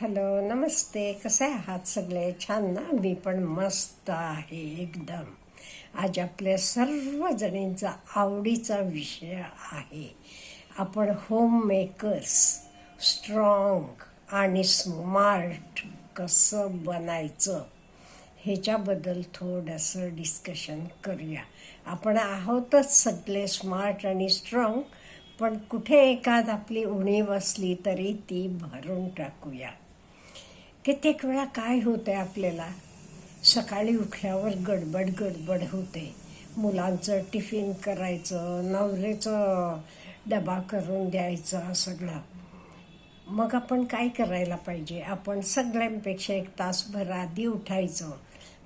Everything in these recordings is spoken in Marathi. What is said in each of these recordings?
हॅलो नमस्ते. कसे आहात सगळे? छान ना? मी पण मस्त आहे एकदम. आज आपल्या सर्वजणींचा आवडीचा विषय आहे. आपण होम मेकर्स स्ट्रॉंग आणि स्मार्ट कसं बनायचं? ह्याच्याबद्दल थोडंसं डिस्कशन करूया. आपण आहोतच सगळे स्मार्ट आणि स्ट्रॉंग पण कुठे एखाद आपली उणीव असली तरी ती भरून टाकूया. कित्येक वेळा काय होतंय आपल्याला? सकाळी उठल्यावर गडबड गडबड होते. मुलांचं टिफिन करायचं नवरेचं डबा करून द्यायचं सगळं. मग आपण काय करायला पाहिजे? आपण सगळ्यांपेक्षा एक तासभर आधी उठायचं.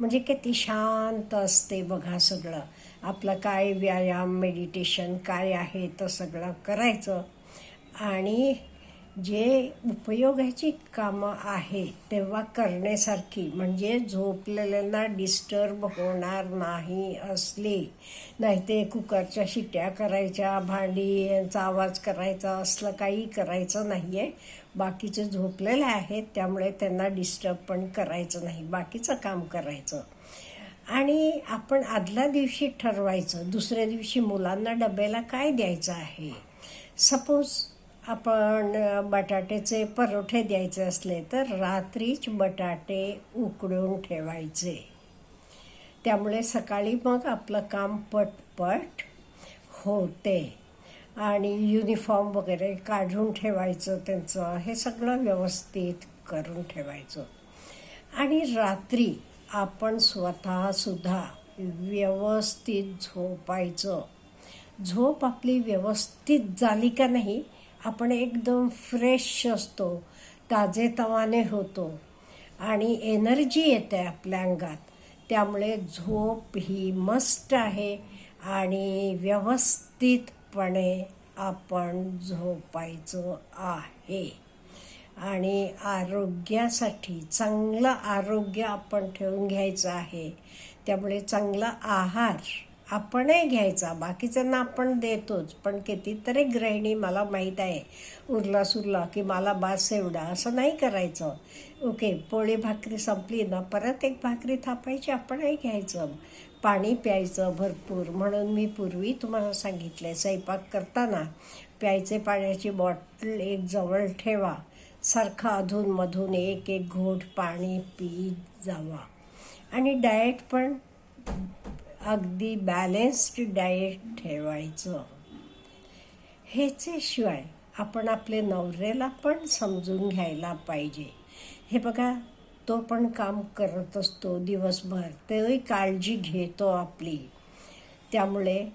म्हणजे किती शांत असते बघा सगळं. आपलं काय व्यायाम मेडिटेशन काय आहे तर सगळं करायचं. आणि जे उपयोगाची कामं आहे तेव्हा करण्यासारखी म्हणजे झोपलेल्यांना डिस्टर्ब होणार नाही असली नाही ते कुकरच्या शिट्या करायच्या भांडी यांचा आवाज करायचा असलं काही करायचं नाही आहे बाकीचे झोपलेले आहेत त्यामुळे त्यांना डिस्टर्ब पण करायचं नाही बाकीचं काम करायचं. आणि आपण आदल्या दिवशी ठरवायचं दुसऱ्या दिवशी मुलांना डब्याला काय द्यायचं आहे? सपोज आपण बटाट्याचे परोठे द्यायचे असले तर रात्रीच बटाटे उकडून ठेवायचे. त्यामुळे सकाळी मग आपलं काम पटपट होते. आणि युनिफॉर्म वगैरे काढून ठेवायचं त्यांचं हे सगळं व्यवस्थित करून ठेवायचं. आणि रात्री आपण स्वतःसुद्धा व्यवस्थित झोपायचं. झोप आपली व्यवस्थित झाली का नाही आपण एकदम फ्रेश असतो ताजेतवाने होतो आणि एनर्जी येते आपल्या अंगात. त्यामुळे झोप ही मस्त आहे आणि व्यवस्थितपणे आपण झोपायचं आहे. आणि आरोग्यासाठी चांगलं आरोग्य आपण ठेवून घ्यायचं आहे. त्यामुळे चांगला आहार आपणही घ्यायचा बाकीच्यांना आपण देतोच पण कितीतरी गृहिणी मला माहीत आहे उरला सुरला की मला बास एवढा असं नाही करायचं. ओके पोळी भाकरी संपली ना परत एक भाकरी थापायची आपणही घ्यायचं. पाणी प्यायचं भरपूर म्हणून मी पूर्वी तुम्हाला सांगितले स्वयंपाक करताना प्यायचे पाण्याची बॉटल एक जवळ ठेवा. सारखं अधूनमधून एक एक घोट पाणी पीत जावा. आणि डाएट पण अगदी बॅलेन्स्ड डाएट ठेवायचं. ह्याच्याशिवाय आपण आपले नवऱ्याला पण समजून घ्यायला पाहिजे. हे बघा तो पण काम करत असतो दिवसभर तेही काळजी घेतो आपली. त्यामुळे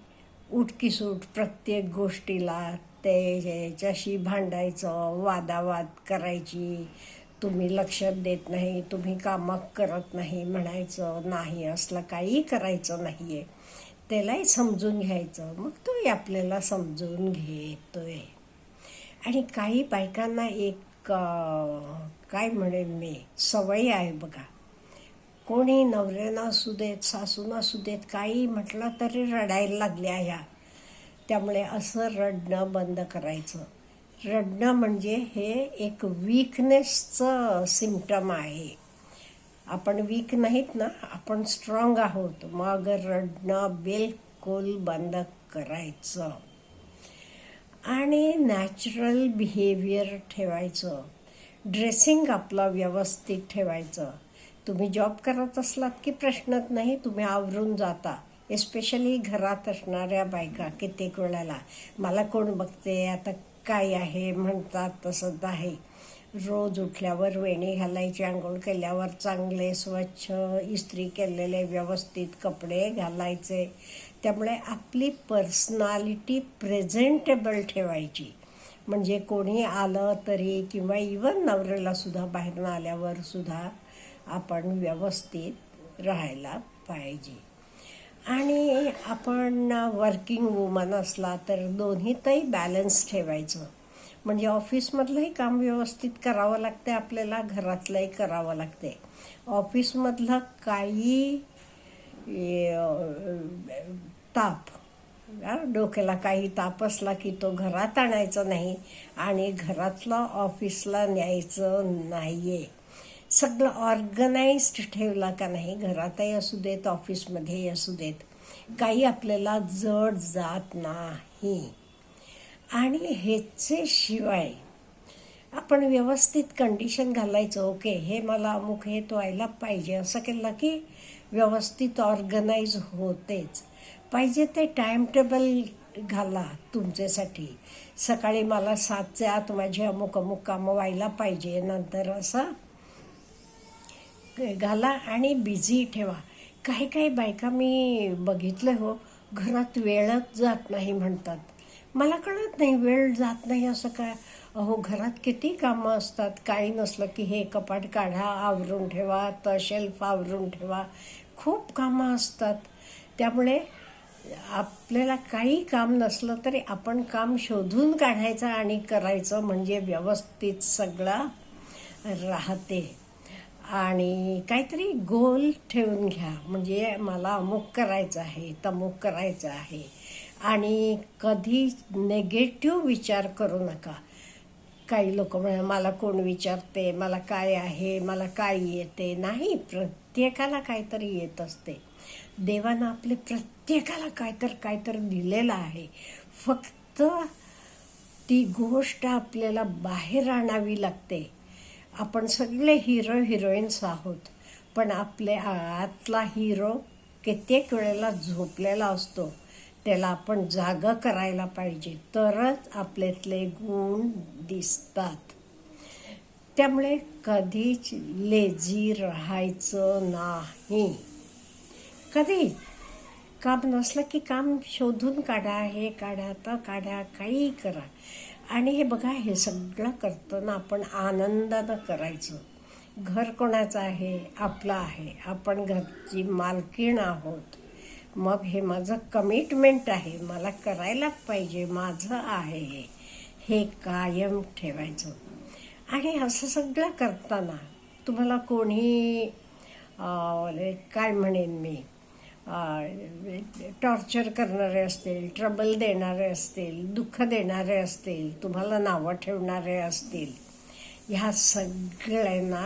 उठकीसूट प्रत्येक गोष्टीला ते ह्याच्याशी भांडायचं वादावाद करायची तुम्ही लक्ष देत नाही तुम्ही कामं करत नाही म्हणायचं नाही असलं काही करायचं नाही आहे त्यालाही समजून घ्यायचं. मग तोही आपल्याला समजून घेतोय. आणि काही बायकांना एक काय म्हणेन मी सवय आहे बघा. कोणी नवऱ्यानं असू देत सासून असू देत काही म्हटलं तरी रडायला लागल्या ह्या. त्यामुळे असं रडणं बंद करायचं. रडणं म्हणजे हे एक वीकनेसचं सिमटम आहे. आपण वीक नाहीत ना आपण स्ट्रॉंग आहोत. मग रडणं बिलकुल बंद करायचं. आणि नॅचरल बिहेवियर ठेवायचं. ड्रेसिंग आपलं व्यवस्थित ठेवायचं. तुम्ही जॉब करत असलात की प्रश्नच नाही तुम्ही आवरून जाता. एस्पेशली घरात असणाऱ्या बायका कित्येक वेळेला मला कोण बघते? आता काय आहे म्हणतात तसंच आहे. रोज उठल्यावर वेणी घालायची आंघोळ केल्यावर चांगले स्वच्छ इस्त्री केलेले व्यवस्थित कपडे घालायचे. त्यामुळे आपली पर्सनॅलिटी प्रेझेंटेबल ठेवायची. म्हणजे कोणी आलं तरी किंवा इवन नवऱ्यालासुद्धा बाहेरनं आल्यावर सुद्धा आपण व्यवस्थित राहायला पाहिजे. आणि आपण वर्किंग वुमन असला तर दोन्हीतही बॅलन्स ठेवायचं. म्हणजे ऑफिसमधलंही काम व्यवस्थित करावं लागते आपल्याला घरातलंही करावं लागते ऑफिसमधलं काही ताप डोक्याला काही ताप असला की तो घरात आणायचा नाही आणि घरातलं ऑफिसला न्यायचं नाही आहे सगळं ऑर्गनाइज्ड ठेवला का नाही घरातही असू देत ऑफिसमध्येही असू देत काही आपल्याला जड जात नाही. आणि ह्याचे शिवाय आपण व्यवस्थित कंडिशन घालायचं ओके हे मला अमुक हे तो व्हायला पाहिजे. असं केलं की व्यवस्थित ऑर्गनाईज होतेच. पाहिजे ते टाइम टेबल घाला तुमच्यासाठी. सकाळी मला सातच्या आत माझी अमुक अमुक कामं व्हायला पाहिजे नंतर असं घाला आणि बिझी ठेवा. काही काही बायका मी बघितलं हो घरात वेळच जात नाही म्हणतात. मला कळत नाही वेळ जात नाही असं काय? अहो घरात किती कामं असतात. काही नसलं की हे कपाट काढा आवरून ठेवा तर शेल्फ आवरून ठेवा. खूप कामं असतात. त्यामुळे आपल्याला काही काम नसलं तरी आपण काम शोधून काढायचं आणि करायचं म्हणजे व्यवस्थित सगळं राहते. आणि काहीतरी गोल ठेवून घ्या. म्हणजे मला अमुक करायचं आहे तमुक करायचं आहे. आणि कधी नेगेटिव्ह विचार करू नका. काही लोक म्हणजे मला कोण विचारते? मला काय आहे? मला काय येते? नाही प्रत्येकाला काहीतरी येत असते. देवानं आपले प्रत्येकाला काहीतरी काहीतरी दिलेलं आहे. फक्त ती गोष्ट आपल्याला बाहेर आणावी लागते. आपण सगळे हिरो हिरोईन्स आहोत. पण आपल्या आतला हिरो कित्येक वेळेला झोपलेला असतो. त्याला आपण जागं करायला पाहिजे. तरच आपल्यातले गुण दिसतात. त्यामुळे कधीच लेझी राहायचं नाही. कधी? काम नसलं की काम शोधून काढा हे काढा तर काढा काही करा. आणि हे बघा हे सगळं करताना आपण आनंदानं करायचं. घर कोणाचं आहे? आपलं आहे. आपण घरची मालकीण आहोत. मग हे माझं कमिटमेंट आहे. मला करायला पाहिजे. माझं आहे हे. हे कायम ठेवायचं. आणि असं सगळं करताना तुम्हाला कोणी काय म्हणेन मी? टॉर्चर करणारे असतील ट्रबल देणारे असतील दुःख देणारे असतील तुम्हाला नावं ठेवणारे असतील ह्या सगळ्यांना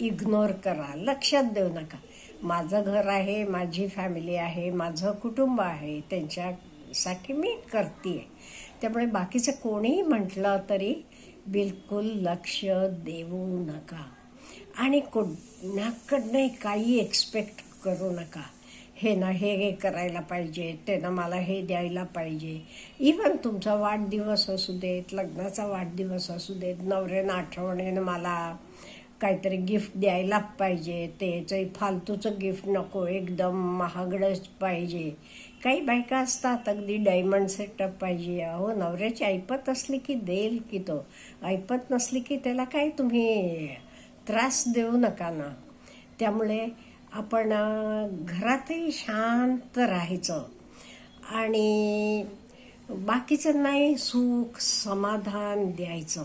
इग्नोर करा लक्षात देऊ नका. माझं घर आहे माझी फॅमिली आहे माझं कुटुंब आहे त्यांच्यासाठी मी करते त्यामुळे बाकीचं कोणीही म्हटलं तरी बिलकुल लक्ष देऊ नका. आणि कोणाकडनंही काही एक्सपेक्ट करू नका. हे ना हे हे करायला पाहिजे ते ना मला हे द्यायला पाहिजे. इवन तुमचा वाढदिवस असू देत लग्नाचा वाढदिवस असू देत नवऱ्यानं आठवणीनं मला काहीतरी गिफ्ट द्यायला पाहिजे. त्याचंही फालतूचं गिफ्ट नको एकदम महागडंच पाहिजे. काही बायका असतात अगदी डायमंड सेटअप पाहिजे. अहो नवऱ्याची ऐपत असली की देईल की तो. ऐपत नसली की त्याला काय तुम्ही त्रास देऊ नका ना. त्यामुळे आपण घरातही शांत राहायचं. आणि बाकीचं नाही सुख समाधान द्यायचं.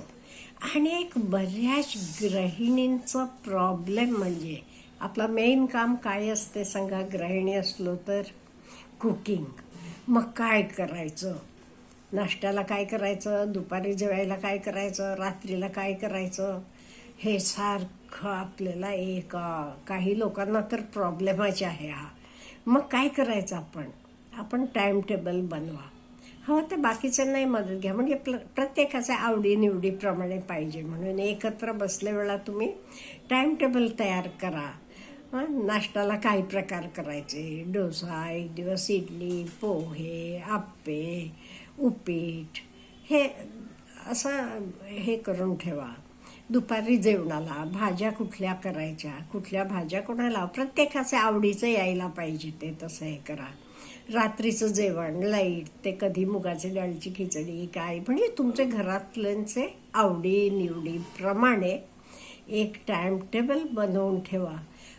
आणि एक बऱ्याच गृहिणींचं प्रॉब्लेम म्हणजे आपला मेन काम काय असते सांगा? गृहिणी असलो तर कुकिंग मग काय करायचं? नाश्त्याला काय करायचं? दुपारी जेवायला काय करायचं? रात्रीला काय करायचं? हे सारखं आपल्याला एक काही लोकांना तर प्रॉब्लेमच आहे हा. मग काय करायचं आपण? आपण टाइम टेबल बनवा. हो तर बाकीच्यांनाही मदत घ्या. म्हणजे प्र प्रत्येकाच्या आवडीनिवडीप्रमाणे पाहिजे म्हणून. एकत्र बसल्या वेळा तुम्ही टाइम टेबल तयार करा. नाश्त्याला काही प्रकार करायचे. डोसा एक दिवस इडली पोहे आप्पे उपीट. हे असं हे करून ठेवा. दुपारी जेवणाला भाज्या कुठल्या करायच्या कुठल्या भाज्या कोणाला प्रत्येकाच्या आवडीचं यायला पाहिजे ते तसं हे करा. रात्रीचं जेवण लाइट ते कधी मुगाची डाळीची खिचडी काय म्हणजे तुमचे घरातल्यांचे आवडी निवडीप्रमाणे एक टाइम टेबल बनवून ठेवा.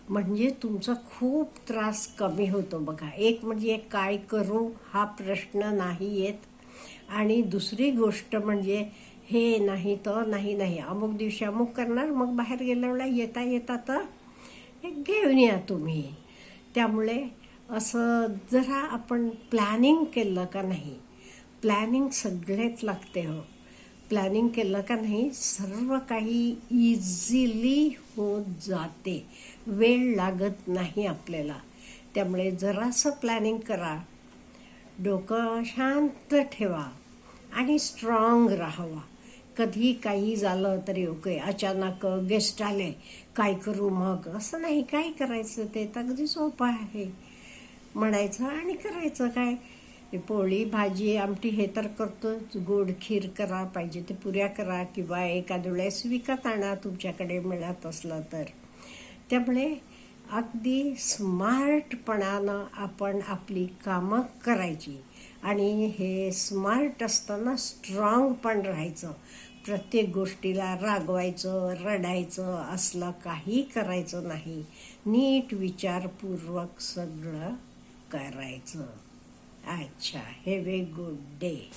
म्हणजे तुमचा खूप त्रास कमी होतो बघा. एक म्हणजे काय करू हा प्रश्न नाही येत. आणि दुसरी गोष्ट म्हणजे हे नाही तर नाही नाही. अमुक दिवशी अमुक करणार मग बाहेर गेल्यावेळेला येता येता तर हे घेऊन या तुम्ही. त्यामुळे असं जरा आपण प्लॅनिंग केलं का नाही? प्लॅनिंग सगळेच लागते हो. प्लॅनिंग केलं का नाही सर्व काही इझिली होत जाते. वेळ लागत नाही आपल्याला. त्यामुळे जरासं प्लॅनिंग करा. डोकं शांत ठेवा आणि स्ट्रॉंग राहावा. कधी काही झालं तरी ओके अचानक गेस्ट आले काय करू मग? असं नाही काय करायचं ते तर अगदी सोपं आहे. म्हणायचं आणि करायचं काय? पोळी भाजी आमटी हे तर करतोच. गोड खीर करा पाहिजे ते पुऱ्या करा किंवा एखाद्या वेळेस विकत आणा तुमच्याकडे मिळत असलं तर. त्यामुळे अगदी स्मार्टपणानं आपण आपली कामं करायची. आणि हे स्मार्ट असताना स्ट्रॉंग पण राहायचं. प्रत्येक गोष्टीला रागवायचं रडायचं असलं काही करायचं नाही. नीट विचारपूर्वक सगळं करायचं. अच्छा हॅव ए गुड डे